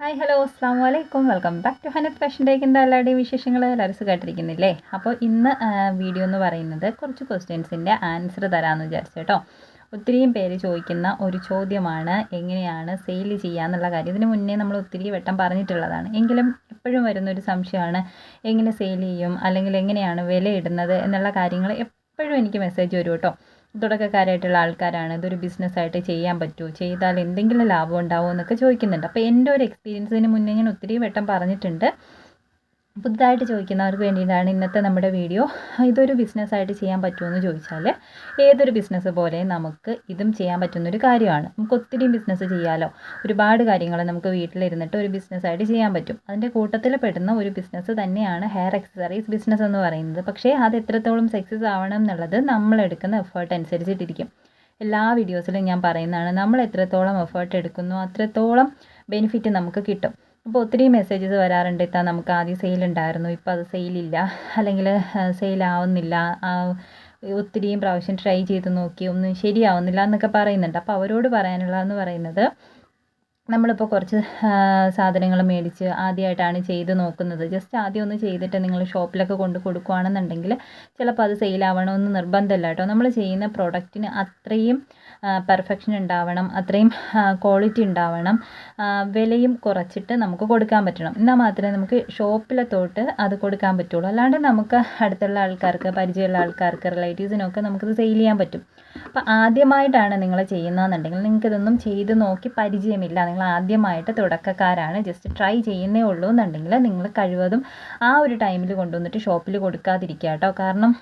Hi hello അസ്സാം വലൈക്കും welcome back to Hanath fashion എന്താ എല്ലാവരുടെയും വിശേഷങ്ങൾ എല്ലാവരും കേട്ടിരിക്കുന്നില്ലേ അപ്പോൾ ഇന്ന് വീഡിയോ എന്ന് പറയുന്നത് കുറച്ച് ക്വസ്റ്റ്യൻസിന്റെ ആൻസർ തരാമെന്ന് വിചാരിച്ചു കേട്ടോ. ഒത്തിരിയും പേര് ചോദിക്കുന്ന ഒരു ചോദ്യമാണ് എങ്ങനെയാണ് സെയിൽ ചെയ്യുക എന്നുള്ള കാര്യം. ഇതിന് മുന്നേ നമ്മൾ ഒത്തിരി വട്ടം പറഞ്ഞിട്ടുള്ളതാണ്. എങ്കിലും എപ്പോഴും വരുന്ന ഒരു സംശയമാണ് എങ്ങനെ സെയിൽ ചെയ്യും അല്ലെങ്കിൽ എങ്ങനെയാണ് വില ഇടുന്നത് എന്നുള്ള കാര്യങ്ങൾ എപ്പോഴും എനിക്ക് മെസ്സേജ് വരും കേട്ടോ. തുടക്കക്കാരായിട്ടുള്ള ആൾക്കാരാണ്. ഇതൊരു ബിസിനസ്സായിട്ട് ചെയ്യാൻ പറ്റുമോ? ചെയ്താൽ എന്തെങ്കിലും ലാഭം ഉണ്ടാവുമോ എന്നൊക്കെ ചോദിക്കുന്നുണ്ട്. അപ്പോൾ എന്റെ ഒരു എക്സ്പീരിയൻസിന് മുന്നേ ഞാൻ ഒത്തിരി വട്ടം പറഞ്ഞിട്ടുണ്ട്. പുതുതായിട്ട് ചോദിക്കുന്നവർക്ക് വേണ്ടിയിട്ടാണ് ഇന്നത്തെ നമ്മുടെ വീഡിയോ. ഇതൊരു ബിസിനസ്സായിട്ട് ചെയ്യാൻ പറ്റുമെന്ന് ചോദിച്ചാൽ ഏതൊരു ബിസിനസ് പോലെ നമുക്ക് ഇതും ചെയ്യാൻ പറ്റുന്നൊരു കാര്യമാണ്. നമുക്ക് ഒത്തിരി ബിസിനസ് ചെയ്യാമല്ലോ ഒരുപാട് കാര്യങ്ങൾ നമുക്ക് വീട്ടിലിരുന്നിട്ട് ഒരു ബിസിനസ്സായിട്ട് ചെയ്യാൻ പറ്റും. അതിന്റെ കൂട്ടത്തിൽ പെടുന്ന ഒരു ബിസിനസ് തന്നെയാണ് ഹെയർ എക്സസറീസ് ബിസിനസ് എന്ന് പറയുന്നത്. പക്ഷേ അത് എത്രത്തോളം സക്സസ് ആവണം എന്നുള്ളത് നമ്മളെടുക്കുന്ന എഫേർട്ട് അനുസരിച്ചിട്ടിരിക്കും. എല്ലാ വീഡിയോസിലും ഞാൻ പറയുന്നതാണ് നമ്മൾ എത്രത്തോളം എഫേർട്ട് എടുക്കുന്നു അത്രത്തോളം ബെനിഫിറ്റ് നമുക്ക് കിട്ടും. അപ്പോൾ ഒത്തിരി മെസ്സേജസ് വരാറുണ്ട്. ഇത്താ നമുക്ക് ആദ്യം സെയിൽ ഉണ്ടായിരുന്നു. ഇപ്പോൾ അത് സെയിലില്ല അല്ലെങ്കിൽ സെയിൽ ആവുന്നില്ല. ഒത്തിരിയും പ്രാവശ്യം ട്രൈ ചെയ്ത് നോക്കി. ഒന്നും ശരിയാവുന്നില്ല എന്നൊക്കെ പറയുന്നുണ്ട്. അപ്പോൾ അവരോട് പറയാനുള്ളതെന്ന് പറയുന്നത് നമ്മളിപ്പോൾ കുറച്ച് സാധനങ്ങൾ മേടിച്ച് ആദ്യമായിട്ടാണ് ചെയ്ത് നോക്കുന്നത്. ജസ്റ്റ് ആദ്യം ഒന്ന് ചെയ്തിട്ട് നിങ്ങൾ ഷോപ്പിലൊക്കെ കൊണ്ട് കൊടുക്കുകയാണെന്നുണ്ടെങ്കിൽ ചിലപ്പോൾ അത് സെയിലാവണമെന്ന് നിർബന്ധമില്ല കേട്ടോ. നമ്മൾ ചെയ്യുന്ന പ്രൊഡക്റ്റിന് അത്രയും പെർഫെക്ഷൻ ഉണ്ടാവണം അത്രയും ക്വാളിറ്റി ഉണ്ടാവണം വിലയും കുറച്ചിട്ട് നമുക്ക് കൊടുക്കാൻ പറ്റണം. എന്നാൽ മാത്രമേ നമുക്ക് ഷോപ്പിലെ തൊട്ട് അത് കൊടുക്കാൻ പറ്റുള്ളൂ. അല്ലാണ്ട് നമുക്ക് അടുത്തുള്ള ആൾക്കാർക്ക് പരിചയമുള്ള ആൾക്കാർക്ക് റിലേറ്റീവ്സിനൊക്കെ നമുക്കിത് സെയിൽ ചെയ്യാൻ പറ്റും. അപ്പോൾ ആദ്യമായിട്ടാണ് നിങ്ങൾ ചെയ്യുന്നതെന്നുണ്ടെങ്കിൽ നിങ്ങൾക്കിതൊന്നും ചെയ്ത് നോക്കി പരിചയമില്ല. നിങ്ങൾ ആദ്യമായിട്ട് തുടക്കക്കാരാണ്. ജസ്റ്റ് ട്രൈ ചെയ്യുന്നേ ഉള്ളൂ എന്നുണ്ടെങ്കിൽ നിങ്ങൾ കഴിവതും ആ ഒരു ടൈമിൽ കൊണ്ടുവന്നിട്ട് ഷോപ്പിൽ കൊടുക്കാതിരിക്കുക കേട്ടോ. കാരണം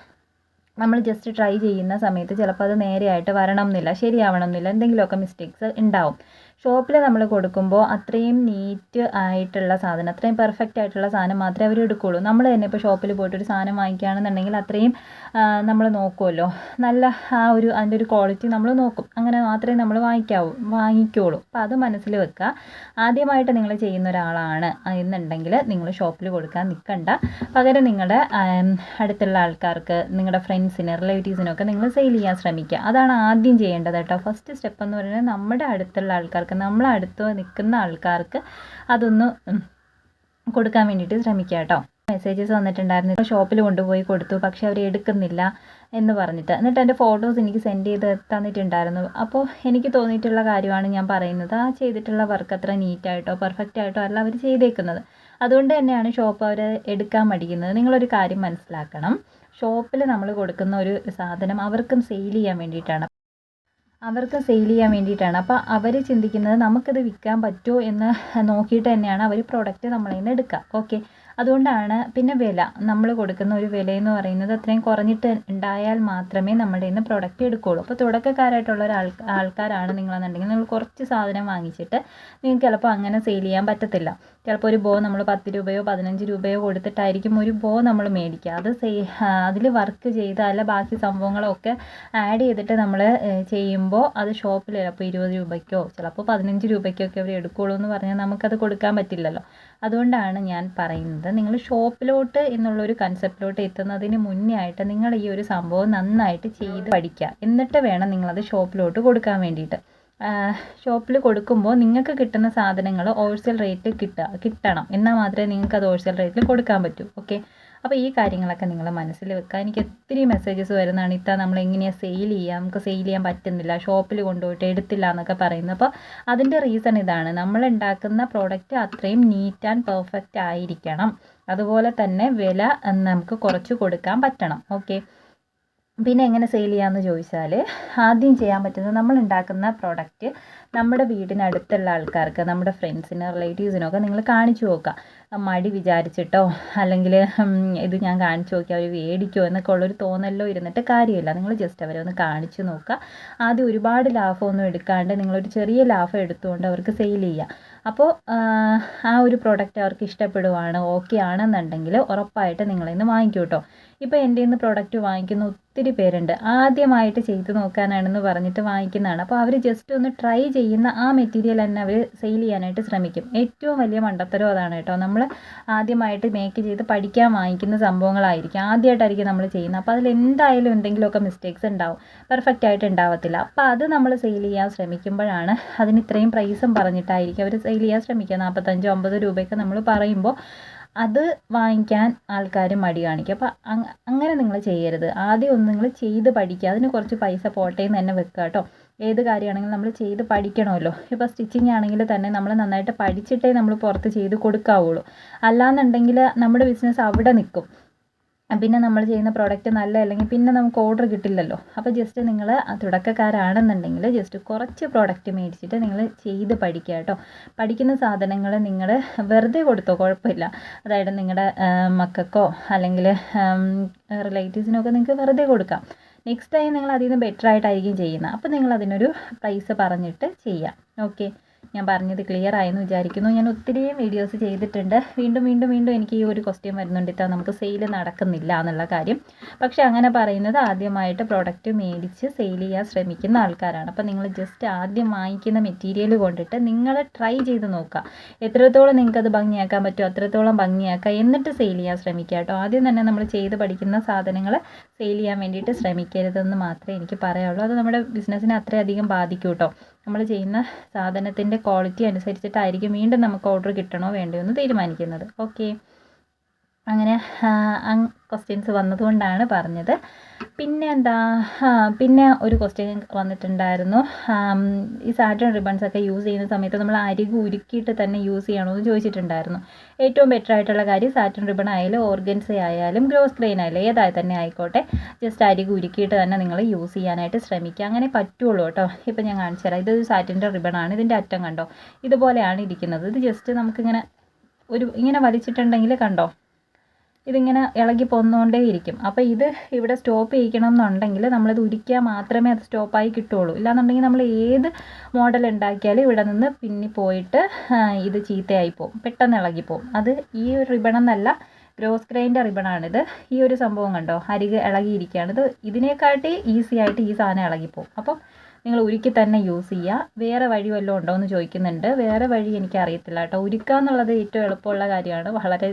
നമ്മൾ ജസ്റ്റ് ട്രൈ ചെയ്യുന്ന സമയത്ത് ചിലപ്പോൾ അത് നേരെയായിട്ട് വരണം എന്നില്ല ശരിയാവണം എന്നില്ല എന്തെങ്കിലുമൊക്കെ മിസ്റ്റേക്സ് ഉണ്ടാവും. ഷോപ്പിൽ നമ്മൾ കൊടുക്കുമ്പോൾ അത്രയും നീറ്റ് ആയിട്ടുള്ള സാധനം അത്രയും പെർഫെക്റ്റ് ആയിട്ടുള്ള സാധനം മാത്രമേ അവർ എടുക്കുകയുള്ളൂ നമ്മൾ തന്നെ ഇപ്പോൾ ഷോപ്പിൽ പോയിട്ട് ഒരു സാധനം വാങ്ങിക്കുകയാണെന്നുണ്ടെങ്കിൽ അത്രയും നമ്മൾ നോക്കുമല്ലോ നല്ല ആ ഒരു അതിന്റെ ഒരു ക്വാളിറ്റി നമ്മൾ നോക്കും. അങ്ങനെ മാത്രമേ നമ്മൾ വാങ്ങിക്കാവൂ വാങ്ങിക്കുകയുള്ളൂ അപ്പോൾ അത് മനസ്സിൽ വെക്കുക. ആദ്യമായിട്ട് നിങ്ങൾ ചെയ്യുന്ന ഒരാളാണ് എന്നുണ്ടെങ്കിൽ നിങ്ങൾ ഷോപ്പിൽ കൊടുക്കാൻ നിൽക്കണ്ട പകരം നിങ്ങളുടെ അടുത്തുള്ള ആൾക്കാർക്ക് നിങ്ങളുടെ ഫ്രണ്ട്സിന് റിലേറ്റീവ്സിനൊക്കെ നിങ്ങൾ സെയിൽ ചെയ്യാൻ ശ്രമിക്കുക. അതാണ് ആദ്യം ചെയ്യേണ്ടത് കേട്ടോ. ഫസ്റ്റ് സ്റ്റെപ്പ് എന്ന് പറയുന്നത് നമ്മുടെ അടുത്തുള്ള ആൾക്കാർക്ക് നമ്മളടുത്ത് നിൽക്കുന്ന ആൾക്കാർക്ക് അതൊന്ന് കൊടുക്കാൻ വേണ്ടിയിട്ട് ശ്രമിക്കുക കേട്ടോ. മെസ്സേജസ് വന്നിട്ടുണ്ടായിരുന്നു. ഷോപ്പിൽ കൊണ്ടുപോയി കൊടുത്തു പക്ഷേ അവർ എടുക്കുന്നില്ല എന്ന് പറഞ്ഞിട്ട്. എന്നിട്ട് എന്റെ ഫോട്ടോസ് എനിക്ക് സെൻഡ് ചെയ്ത് തന്നിട്ടുണ്ടായിരുന്നു. അപ്പോൾ എനിക്ക് തോന്നിയിട്ടുള്ള കാര്യമാണ് ഞാൻ പറയുന്നത്. ആ ചെയ്തിട്ടുള്ള വർക്ക് അത്ര നീറ്റായിട്ടോ പെർഫെക്റ്റ് ആയിട്ടോ അല്ല അവർ ചെയ്തേക്കുന്നത്. അതുകൊണ്ട് തന്നെയാണ് ഷോപ്പ് അവർ എടുക്കാൻ മടിക്കുന്നത്. നിങ്ങളൊരു കാര്യം മനസ്സിലാക്കണം. ഷോപ്പിൽ നമ്മൾ കൊടുക്കുന്ന ഒരു സാധനം അവർക്കും സെയിൽ ചെയ്യാൻ വേണ്ടിയിട്ടാണ്. അവർക്ക് സെയിൽ ചെയ്യാൻ വേണ്ടിയിട്ടാണ്. അപ്പോൾ അവർ ചിന്തിക്കുന്നത് നമുക്കിത് വിൽക്കാൻ പറ്റുമോ എന്ന് നോക്കിയിട്ട് തന്നെയാണ് അവർ പ്രോഡക്റ്റ് നമ്മളിൽ നിന്ന് എടുക്കുക. ഓക്കെ അതുകൊണ്ടാണ് പിന്നെ വില. നമ്മൾ കൊടുക്കുന്ന ഒരു വില എന്ന് പറയുന്നത് അത്രയും കുറഞ്ഞിട്ട് ഉണ്ടായാൽ മാത്രമേ നമ്മുടെ നിന്ന് പ്രൊഡക്റ്റ് എടുക്കുകയുള്ളൂ അപ്പോൾ തുടക്കക്കാരായിട്ടുള്ള ഒരു ആൾ ആൾക്കാരാണ് നിങ്ങളെന്നുണ്ടെങ്കിൽ നിങ്ങൾ കുറച്ച് സാധനം വാങ്ങിച്ചിട്ട് നിങ്ങൾക്ക് ചിലപ്പോൾ അങ്ങനെ സെയിൽ ചെയ്യാൻ പറ്റത്തില്ല. ചിലപ്പോൾ ഒരു ബോ നമ്മൾ പത്ത് രൂപയോ പതിനഞ്ച് രൂപയോ കൊടുത്തിട്ടായിരിക്കും ഒരു ബോ നമ്മൾ മേടിക്കുക. അത് സെയ് അതിൽ വർക്ക് ചെയ്ത് അല്ല ബാക്കി സംഭവങ്ങളൊക്കെ ആഡ് ചെയ്തിട്ട് നമ്മൾ ചെയ്യുമ്പോൾ അത് ഷോപ്പിൽ ചിലപ്പോൾ ഇരുപത് രൂപയ്ക്കോ ചിലപ്പോൾ പതിനഞ്ച് രൂപയ്ക്കൊക്കെ അവർ എടുക്കുകയുള്ളൂ എന്ന് പറഞ്ഞാൽ നമുക്കത് കൊടുക്കാൻ പറ്റില്ലല്ലോ. അതുകൊണ്ടാണ് ഞാൻ പറയുന്നത്. നിങ്ങൾ ഷോപ്പിലോട്ട് എന്നുള്ളൊരു കൺസെപ്റ്റിലോട്ട് എത്തുന്നതിന് മുന്നേ ആയിട്ട് നിങ്ങൾ ഈ ഒരു സംഭവം നന്നായിട്ട് ചെയ്ത് പഠിക്കുക. എന്നിട്ട് വേണം നിങ്ങളത് ഷോപ്പിലോട്ട് കൊടുക്കാൻ വേണ്ടിയിട്ട്. ഷോപ്പിൽ കൊടുക്കുമ്പോൾ നിങ്ങൾക്ക് കിട്ടുന്ന സാധനങ്ങൾ ഹോൾസെയിൽ റേറ്റ് കിട്ടുക കിട്ടണം. എന്നാൽ മാത്രമേ നിങ്ങൾക്ക് അത് ഹോൾസെയിൽ റേറ്റിൽ കൊടുക്കാൻ പറ്റൂ. ഓക്കെ അപ്പോൾ ഈ കാര്യങ്ങളൊക്കെ നിങ്ങൾ മനസ്സിൽ വെക്കുക എനിക്ക് ഒത്തിരി മെസ്സേജസ് വരുന്നതാണ് ഇത്ത നമ്മൾ എങ്ങനെയാണ് സെയിൽ ചെയ്യുക നമുക്ക് സെയിൽ ചെയ്യാൻ പറ്റുന്നില്ല. ഷോപ്പിൽ കൊണ്ടുപോയിട്ട് എടുത്തില്ല എന്നൊക്കെ പറയുന്നത് അപ്പോൾ അതിന്റെ റീസൺ ഇതാണ്. നമ്മൾ ഉണ്ടാക്കുന്ന പ്രോഡക്റ്റ് അത്രയും നീറ്റ് ആൻഡ് പെർഫെക്റ്റ് ആയിരിക്കണം. അതുപോലെ തന്നെ വില നമുക്ക് കുറച്ച് കൊടുക്കാൻ പറ്റണം. ഓക്കെ പിന്നെ എങ്ങനെ സെയിൽ ചെയ്യാമെന്ന് ചോദിച്ചാൽ ആദ്യം ചെയ്യാൻ പറ്റുന്നത് നമ്മൾ ഉണ്ടാക്കുന്ന പ്രോഡക്റ്റ് നമ്മുടെ വീടിനടുത്തുള്ള ആൾക്കാർക്ക് നമ്മുടെ ഫ്രണ്ട്സിന് റിലേറ്റീവ്സിനൊക്കെ നിങ്ങൾ കാണിച്ചു നോക്കുക. മടി വിചാരിച്ചിട്ടോ അല്ലെങ്കിൽ ഇത് ഞാൻ കാണിച്ചു നോക്കിയാൽ അവർ മേടിക്കുമോ എന്നൊക്കെ ഉള്ളൊരു തോന്നലോ ഇരുന്നിട്ട് കാര്യമില്ല. നിങ്ങൾ ജസ്റ്റ് അവരെ ഒന്ന് കാണിച്ചു നോക്കുക. ആദ്യം ഒരുപാട് ലാഭമൊന്നും എടുക്കാണ്ട് നിങ്ങളൊരു ചെറിയ ലാഭം എടുത്തുകൊണ്ട് അവർക്ക് സെയിൽ ചെയ്യുക അപ്പോൾ ആ ഒരു പ്രോഡക്റ്റ് അവർക്ക് ഇഷ്ടപ്പെടുവാണ് ഓക്കെ ആണെന്നുണ്ടെങ്കിൽ ഉറപ്പായിട്ട് നിങ്ങളിൽ നിന്ന് വാങ്ങിക്കും കേട്ടോ ഇപ്പോൾ എന്റെ നിന്ന് പ്രോഡക്റ്റ് വാങ്ങിക്കുന്ന ഒത്തിരി പേരുണ്ട്. ആദ്യമായിട്ട് ചെയ്ത് നോക്കാനാണെന്ന് പറഞ്ഞിട്ട് വാങ്ങിക്കുന്നതാണ്. അപ്പോൾ അവർ ജസ്റ്റ് ഒന്ന് ട്രൈ ചെയ്യുന്ന ആ മെറ്റീരിയൽ തന്നെ അവർ സെയിൽ ചെയ്യാനായിട്ട് ശ്രമിക്കും. ഏറ്റവും വലിയ മണ്ടത്തരം അതാണ് കേട്ടോ. നമ്മൾ ആദ്യമായിട്ട് മേക്ക് ചെയ്ത് പഠിക്കാൻ വാങ്ങിക്കുന്ന സംഭവങ്ങളായിരിക്കും. ആദ്യമായിട്ടായിരിക്കും നമ്മൾ ചെയ്യുന്നത്. അപ്പോൾ അതിൽ എന്തായാലും എന്തെങ്കിലുമൊക്കെ മിസ്റ്റേക്സ് ഉണ്ടാവും. പെർഫെക്റ്റ് ആയിട്ട് ഉണ്ടാവത്തില്ല. അപ്പോൾ അത് നമ്മൾ സെയിൽ ചെയ്യാൻ ശ്രമിക്കുമ്പോഴാണ് അതിന് ഇത്രയും പ്രൈസും പറഞ്ഞിട്ടായിരിക്കും അവർ സെയിൽ ചെയ്യാൻ ശ്രമിക്കുക. നാൽപ്പത്തഞ്ചോ അമ്പത് രൂപയൊക്കെ നമ്മൾ പറയുമ്പോൾ അത് വാങ്ങിക്കാൻ ആൾക്കാർ മടി കാണിക്കും. അപ്പോൾ അങ്ങനെ നിങ്ങൾ ചെയ്യരുത്. ആദ്യം ഒന്ന് നിങ്ങൾ ചെയ്ത് പഠിക്കുക. അതിന് കുറച്ച് പൈസ പോട്ടേ എന്ന് തന്നെ വെക്കുക കേട്ടോ. ഏത് കാര്യമാണെങ്കിലും നമ്മൾ ചെയ്ത് പഠിക്കണമല്ലോ. ഇപ്പോൾ സ്റ്റിച്ചിങ് ആണെങ്കിൽ തന്നെ നമ്മൾ നന്നായിട്ട് പഠിച്ചിട്ടേ നമ്മൾ പുറത്ത് ചെയ്ത് കൊടുക്കാവുള്ളൂ. അല്ലാന്നുണ്ടെങ്കിൽ നമ്മുടെ ബിസിനസ് അവിടെ നിൽക്കും. പിന്നെ നമ്മൾ ചെയ്യുന്ന പ്രോഡക്റ്റ് നല്ല അല്ലെങ്കിൽ പിന്നെ നമുക്ക് ഓർഡർ കിട്ടില്ലല്ലോ. അപ്പോൾ ജസ്റ്റ് നിങ്ങൾ തുടക്കക്കാരാണെന്നുണ്ടെങ്കിൽ ജസ്റ്റ് കുറച്ച് പ്രോഡക്റ്റ് മേടിച്ചിട്ട് നിങ്ങൾ ചെയ്ത് പഠിക്കുക കേട്ടോ. പഠിക്കുന്ന സാധനങ്ങൾ നിങ്ങൾ വെറുതെ കൊടുത്തോ കുഴപ്പമില്ല. അതായത് നിങ്ങളുടെ മക്കൾക്കോ അല്ലെങ്കിൽ റിലേറ്റീവ്സിനൊക്കെ നിങ്ങൾക്ക് വെറുതെ കൊടുക്കാം. നെക്സ്റ്റ് ടൈം നിങ്ങൾ അതിൽ നിന്ന് ബെറ്റർ ആയിട്ടായിരിക്കും ചെയ്യുന്നത്. അപ്പോൾ നിങ്ങൾ അതിനൊരു പ്രൈസ് പറഞ്ഞിട്ട് ചെയ്യാം. ഓക്കെ ഞാൻ പറഞ്ഞത് ക്ലിയർ ആയെന്ന് വിചാരിക്കുന്നു. ഞാൻ ഒത്തിരിയും വീഡിയോസ് ചെയ്തിട്ടുണ്ട്. വീണ്ടും വീണ്ടും വീണ്ടും എനിക്ക് ഈ ഒരു ക്വസ്റ്റ്യൻ വരുന്നുണ്ട്. ഇത്താ നമുക്ക് സെയിൽ നടക്കുന്നില്ല എന്നുള്ള കാര്യം. പക്ഷേ അങ്ങനെ പറയുന്നത് ആദ്യമായിട്ട് പ്രോഡക്റ്റ് മേടിച്ച് സെയിൽ ചെയ്യാൻ ശ്രമിക്കുന്ന ആൾക്കാരാണ്. അപ്പോൾ നിങ്ങൾ ജസ്റ്റ് ആദ്യം വാങ്ങിക്കുന്ന മെറ്റീരിയൽ കൊണ്ടിട്ട് നിങ്ങൾ ട്രൈ ചെയ്ത് നോക്കുക. എത്രത്തോളം നിങ്ങൾക്കത് ഭംഗിയാക്കാൻ പറ്റുമോ അത്രത്തോളം ഭംഗിയാക്കുക എന്നിട്ട് സെയിൽ ചെയ്യാൻ ശ്രമിക്കുക കേട്ടോ. ആദ്യം തന്നെ നമ്മൾ ചെയ്ത് പഠിക്കുന്ന സാധനങ്ങൾ സെയിൽ ചെയ്യാൻ വേണ്ടിയിട്ട് ശ്രമിക്കരുതെന്ന് മാത്രമേ എനിക്ക് പറയാനുള്ളൂ അത് നമ്മുടെ ബിസിനസ്സിനെ അത്രയധികം ബാധിക്കും കേട്ടോ. നമ്മൾ ചെയ്യുന്ന സാധനത്തിന്റെ ക്വാളിറ്റി അനുസരിച്ചിട്ടായിരിക്കും വീണ്ടും നമുക്ക് ഓർഡർ കിട്ടണോ വേണ്ടയോ എന്ന് തീരുമാനിക്കുന്നത്. ഓക്കെ അങ്ങനെ ക്വസ്റ്റ്യൻസ് വന്നതുകൊണ്ടാണ് പറഞ്ഞത്. പിന്നെ എന്താ പിന്നെ ഒരു ക്വസ്റ്റ്യൻ വന്നിട്ടുണ്ടായിരുന്നു. ഈ സാറ്റൺ റിബൺസ് ഒക്കെ യൂസ് ചെയ്യുന്ന സമയത്ത് നമ്മൾ അരികു ഉരുക്കിയിട്ട് തന്നെ യൂസ് ചെയ്യണോ എന്ന് ചോദിച്ചിട്ടുണ്ടായിരുന്നു. ഏറ്റവും ബെറ്റർ ആയിട്ടുള്ള കാര്യം സാറ്റൺ റിബൺ ആയാലും ഓർഗൻസ് ആയാലും ഗ്രോസ് ക്രെയിൻ ആയാലും ഏതായി തന്നെ ആയിക്കോട്ടെ. ജസ്റ്റ് അരികു ഉരുക്കിയിട്ട് തന്നെ നിങ്ങൾ യൂസ് ചെയ്യാനായിട്ട് ശ്രമിക്കുക. അങ്ങനെ പറ്റുള്ളൂ കേട്ടോ. ഇപ്പം ഞാൻ കാണിച്ചു തരാം. ഇതൊരു സാറ്റിന്റെ റിബൺ ആണ്. ഇതിന്റെ അറ്റം കണ്ടോ? ഇതുപോലെയാണ് ഇരിക്കുന്നത്. ഇത് ജസ്റ്റ് നമുക്കിങ്ങനെ ഒരു ഇങ്ങനെ വലിച്ചിട്ടുണ്ടെങ്കിൽ കണ്ടോ? ഇതിങ്ങനെ ഇളകി പോന്നുകൊണ്ടേ ഇരിക്കും അപ്പോൾ ഇത് ഇവിടെ സ്റ്റോപ്പ് ചെയ്യിക്കണം എന്നുണ്ടെങ്കിൽ നമ്മളിത് ഉരിക്കാൻ മാത്രമേ അത് സ്റ്റോപ്പായി കിട്ടുകയുള്ളൂ. ഇല്ലാന്നുണ്ടെങ്കിൽ നമ്മൾ ഏത് മോഡൽ ഉണ്ടാക്കിയാലും ഇവിടെ നിന്ന് പിന്നി പോയിട്ട് ഇത് ചീത്തയായി പോകും. പെട്ടെന്ന് ഇളകി പോകും. അത് ഈ ഒരു റിബൺ എന്നല്ല ഗ്രോസ് ഗ്രൈന്റെ റിബണാണിത്. ഈ ഒരു സംഭവം കണ്ടോ? അരികെ ഇളകിയിരിക്കുകയാണ്. ഇത് ഇതിനേക്കാട്ടി ഈസി ആയിട്ട് ഈ സാധനം ഇളകിപ്പോവും അപ്പം നിങ്ങൾ ഉരുക്കി തന്നെ യൂസ് ചെയ്യുക വേറെ വഴി വല്ലതും ഉണ്ടോ എന്ന് ചോദിക്കുന്നുണ്ട്. വേറെ വഴി എനിക്ക് അറിയത്തില്ല കേട്ടോ. ഉരുക്കുക എന്നുള്ളത് ഏറ്റവും എളുപ്പമുള്ള കാര്യമാണ്. വളരെ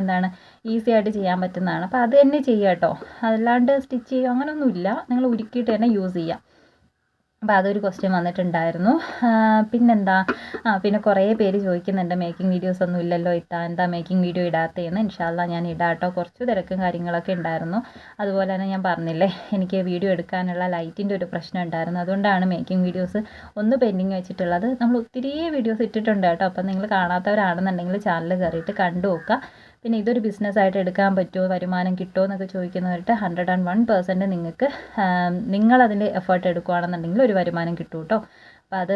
എന്താണ് ഈസി ആയിട്ട് ചെയ്യാൻ പറ്റുന്നതാണ്. അപ്പോൾ അത് തന്നെ ചെയ്യുക കേട്ടോ. അല്ലാണ്ട് സ്റ്റിച്ച് ചെയ്യുക അങ്ങനെയൊന്നുമില്ല നിങ്ങൾ ഉരുക്കിയിട്ട് തന്നെ യൂസ് ചെയ്യുക അപ്പോൾ അതൊരു ക്വസ്റ്റ്യൻ വന്നിട്ടുണ്ടായിരുന്നു. പിന്നെന്താ? ആ പിന്നെ കുറേ പേര് ചോദിക്കുന്നുണ്ട് മേക്കിംഗ് വീഡിയോസ് ഒന്നും ഇല്ലല്ലോ ഇത്താ എന്താ മേക്കിംഗ് വീഡിയോ ഇടാത്തതെന്ന് ഇൻഷാല്ല ഞാൻ ഇടാട്ടോ. കുറച്ച് തിരക്കും കാര്യങ്ങളൊക്കെ ഉണ്ടായിരുന്നു. അതുപോലെ തന്നെ ഞാൻ പറഞ്ഞില്ലേ എനിക്ക് വീഡിയോ എടുക്കാനുള്ള ലൈറ്റിന്റെ ഒരു പ്രശ്നം ഉണ്ടായിരുന്നു. അതുകൊണ്ടാണ് മേക്കിംഗ് വീഡിയോസ് ഒന്ന് പെൻഡിങ് വെച്ചിട്ടുള്ളത്. നമ്മൾ ഒത്തിരി വീഡിയോസ് ഇട്ടിട്ടുണ്ട് കേട്ടോ. അപ്പം നിങ്ങൾ കാണാത്തവരാണെന്നുണ്ടെങ്കിൽ ചാനൽ കയറിയിട്ട് കണ്ടു നോക്കുക. പിന്നെ ഇതൊരു ബിസിനസ്സായിട്ട് എടുക്കാൻ പറ്റുമോ? വരുമാനം കിട്ടുമോ എന്നൊക്കെ ചോദിക്കുന്നവരുടെ ഹൺഡ്രഡ് ആൻഡ് വൺ പെർസെന്റ് നിങ്ങൾക്ക് നിങ്ങളതിന്റെ എഫേർട്ട് എടുക്കുകയാണെന്നുണ്ടെങ്കിൽ ഒരു വരുമാനം കിട്ടും കേട്ടോ. അപ്പോൾ അത്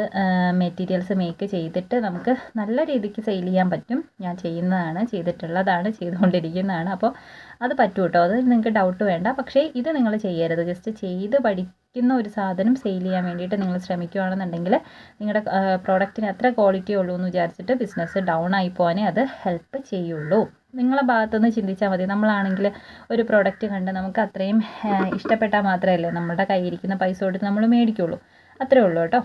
മെറ്റീരിയൽസ് മേക്ക് ചെയ്തിട്ട് നമുക്ക് നല്ല രീതിക്ക് സെയിൽ ചെയ്യാൻ പറ്റും. ഞാൻ ചെയ്യുന്നതാണ് ചെയ്തിട്ടുള്ളതാണ് ചെയ്തുകൊണ്ടിരിക്കുന്നതാണ്. അപ്പോൾ അത് പറ്റും കേട്ടോ. അത് നിങ്ങൾക്ക് ഡൗട്ട് വേണ്ട. പക്ഷേ ഇത് നിങ്ങൾ ചെയ്യരുത്. ജസ്റ്റ് ചെയ്ത് പഠിക്കുന്ന ഒരു സാധനം സെയിൽ ചെയ്യാൻ വേണ്ടിയിട്ട് നിങ്ങൾ ശ്രമിക്കുകയാണെന്നുണ്ടെങ്കിൽ നിങ്ങളുടെ പ്രോഡക്റ്റിന് എത്ര ക്വാളിറ്റി ഉള്ളൂ എന്ന് വിചാരിച്ചിട്ട് ബിസിനസ് ഡൗൺ ആയി പോകാനേ അത് ഹെൽപ്പ് ചെയ്യുള്ളൂ. നിങ്ങളെ ഭാഗത്തുനിന്ന് ചിന്തിച്ചാൽ മതി. നമ്മളാണെങ്കിൽ ഒരു പ്രോഡക്റ്റ് കണ്ട് നമുക്ക് അത്രയും ഇഷ്ടപ്പെട്ടാൽ മാത്രമല്ലേ നമ്മുടെ കയ്യിരിക്കുന്ന പൈസ കൊടുത്ത് നമ്മൾ മേടിക്കുള്ളൂ. അത്രേ ഉള്ളൂ കേട്ടോ.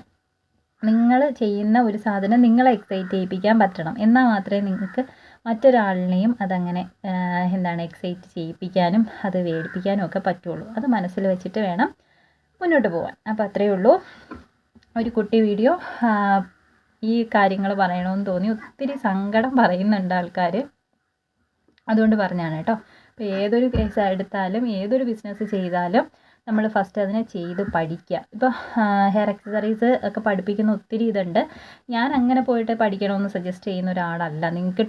നിങ്ങൾ ചെയ്യുന്ന ഒരു സാധനം നിങ്ങളെ എക്സൈറ്റ് ചെയ്യിപ്പിക്കാൻ പറ്റണം. എന്നാൽ മാത്രമേ നിങ്ങൾക്ക് മറ്റൊരാളിനെയും അതങ്ങനെ എന്താണ് എക്സൈറ്റ് ചെയ്യിപ്പിക്കാനും അത് വേടിപ്പിക്കാനും ഒക്കെ പറ്റുള്ളൂ. അത് മനസ്സിൽ വെച്ചിട്ട് വേണം മുന്നോട്ട് പോകാൻ അപ്പോൾ അത്രയേ ഉള്ളൂ. ഒരു കുട്ടി വീഡിയോ ഈ കാര്യങ്ങൾ പറയണമെന്ന് തോന്നി. ഒത്തിരി സങ്കടം പറയുന്നുണ്ട് ആൾക്കാർ അതുകൊണ്ട് പറഞ്ഞാണ് കേട്ടോ. അപ്പോൾ ഏതൊരു കേസ് എടുത്താലും ഏതൊരു ബിസിനസ് ചെയ്താലും നമ്മൾ ഫസ്റ്റ് അതിനെ ചെയ്ത് പഠിക്കുക ഇപ്പോൾ ഹെയർ അക്സസറീസ് ഒക്കെ പഠിപ്പിക്കുന്ന ഒത്തിരി ഇതുണ്ട്. ഞാൻ അങ്ങനെ പോയിട്ട് പഠിക്കണമെന്ന് സജസ്റ്റ് ചെയ്യുന്ന ഒരാളല്ല. നിങ്ങൾക്ക്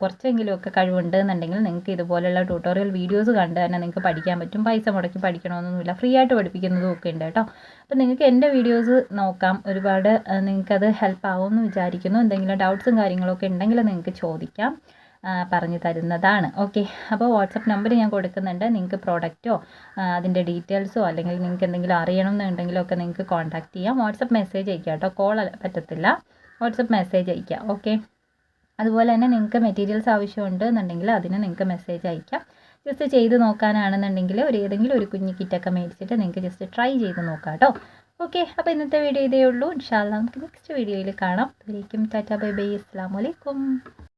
കുറച്ചെങ്കിലുമൊക്കെ കഴിവുണ്ട് എന്നുണ്ടെങ്കിൽ നിങ്ങൾക്ക് ഇതുപോലെയുള്ള ട്യൂട്ടോറിയൽ വീഡിയോസ് കണ്ട് തന്നെ നിങ്ങൾക്ക് പഠിക്കാൻ പറ്റും. പൈസ മുടക്കി പഠിക്കണമെന്നൊന്നുമില്ല. ഫ്രീ ആയിട്ട് പഠിപ്പിക്കുന്നതും ഒക്കെ ഉണ്ട് കേട്ടോ. അപ്പോൾ നിങ്ങൾക്ക് എന്റെ വീഡിയോസ് നോക്കാം. ഒരുപാട് നിങ്ങൾക്കത് ഹെൽപ്പ് ആവുമെന്ന് വിചാരിക്കുന്നു. എന്തെങ്കിലും ഡൗട്ട്സും കാര്യങ്ങളൊക്കെ ഉണ്ടെങ്കിൽ നിങ്ങൾക്ക് ചോദിക്കാം. പറഞ്ഞു തരുന്നതാണ്. ഓക്കെ അപ്പോൾ വാട്സപ്പ് നമ്പർ ഞാൻ കൊടുക്കുന്നുണ്ട്. നിങ്ങൾക്ക് പ്രോഡക്റ്റോ അതിന്റെ ഡീറ്റെയിൽസോ അല്ലെങ്കിൽ നിങ്ങൾക്ക് എന്തെങ്കിലും അറിയണം എന്നുണ്ടെങ്കിലൊക്കെ നിങ്ങൾക്ക് കോൺടാക്റ്റ് ചെയ്യാം. വാട്സപ്പ് മെസ്സേജ് അയക്കുക കേട്ടോ. കോൾ പറ്റത്തില്ല. വാട്സപ്പ് മെസ്സേജ് അയക്കുക ഓക്കെ അതുപോലെ തന്നെ നിങ്ങൾക്ക് മെറ്റീരിയൽസ് ആവശ്യമുണ്ട് എന്നുണ്ടെങ്കിൽ അതിന് നിങ്ങൾക്ക് മെസ്സേജ് അയക്കാം ജസ്റ്റ് ചെയ്ത് നോക്കാനാണെന്നുണ്ടെങ്കിൽ ഒരു ഏതെങ്കിലും ഒരു കുഞ്ഞു കിറ്റൊക്കെ മേടിച്ചിട്ട് നിങ്ങൾക്ക് ജസ്റ്റ് ട്രൈ ചെയ്ത് നോക്കാം കേട്ടോ. ഓക്കെ അപ്പോൾ ഇന്നത്തെ വീഡിയോ ഇതേ ഉള്ളൂ. ഇൻഷാല്ല നമുക്ക് നെക്സ്റ്റ് വീഡിയോയിൽ കാണാം. അതിലേക്കും ടാറ്റ ബൈ ബൈ. അസ്സാം വലൈക്കും